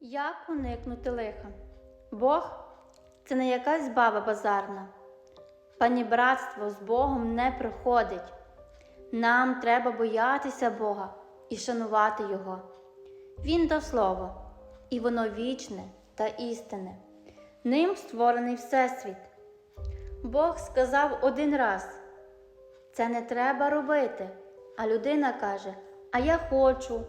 Як уникнути лиха? Бог це не якась баба базарна. Панібратство з Богом не приходить. Нам треба боятися Бога і шанувати Його. Він дав слово, і воно вічне та істинне. Ним створений Всесвіт. Бог сказав один раз: це не треба робити. А людина каже: А я хочу.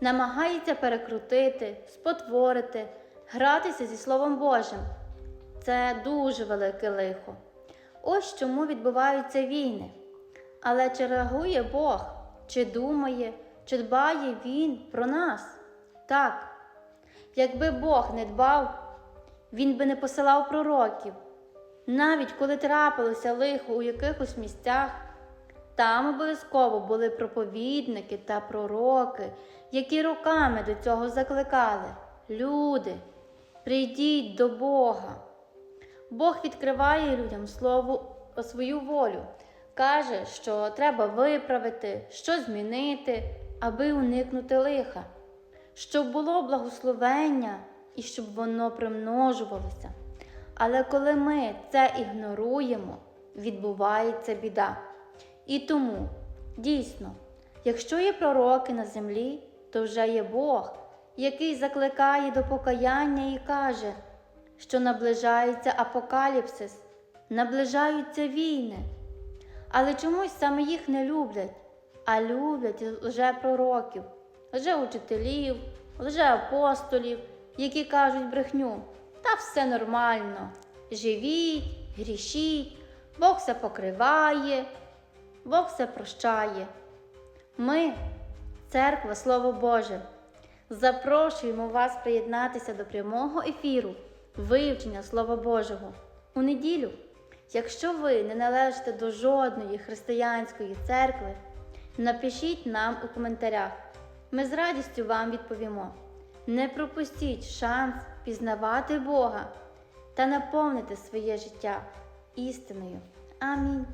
Намагається перекрутити, спотворити, гратися зі Словом Божим. Це дуже велике лихо. Ось чому відбуваються війни. Але чи реагує Бог, чи думає, чи дбає Він про нас? Так. Якби Бог не дбав, Він би не посилав пророків. Навіть коли трапилося лихо у якихось місцях, там обов'язково були проповідники та пророки, які роками до цього закликали. Люди, прийдіть до Бога. Бог відкриває людям слово свою волю, каже, що треба виправити, що змінити, аби уникнути лиха, щоб було благословення і щоб воно примножувалося. Але коли ми це ігноруємо, відбувається біда. І тому, дійсно, якщо є пророки на землі, то вже є Бог, який закликає до покаяння і каже, що наближається апокаліпсис, наближаються війни. Але чомусь саме їх не люблять, а люблять лжепророків, лжеучителів, лжеапостолів, які кажуть брехню, та все нормально. Живіть, грішіть, Бог все покриває, Бог все прощає. Ми, церква, Слово Боже, запрошуємо вас приєднатися до прямого ефіру вивчення Слова Божого у неділю. Якщо ви не належите до жодної християнської церкви, напишіть нам у коментарях. Ми з радістю вам відповімо. Не пропустіть шанс пізнавати Бога та наповнити своє життя істиною. Амінь.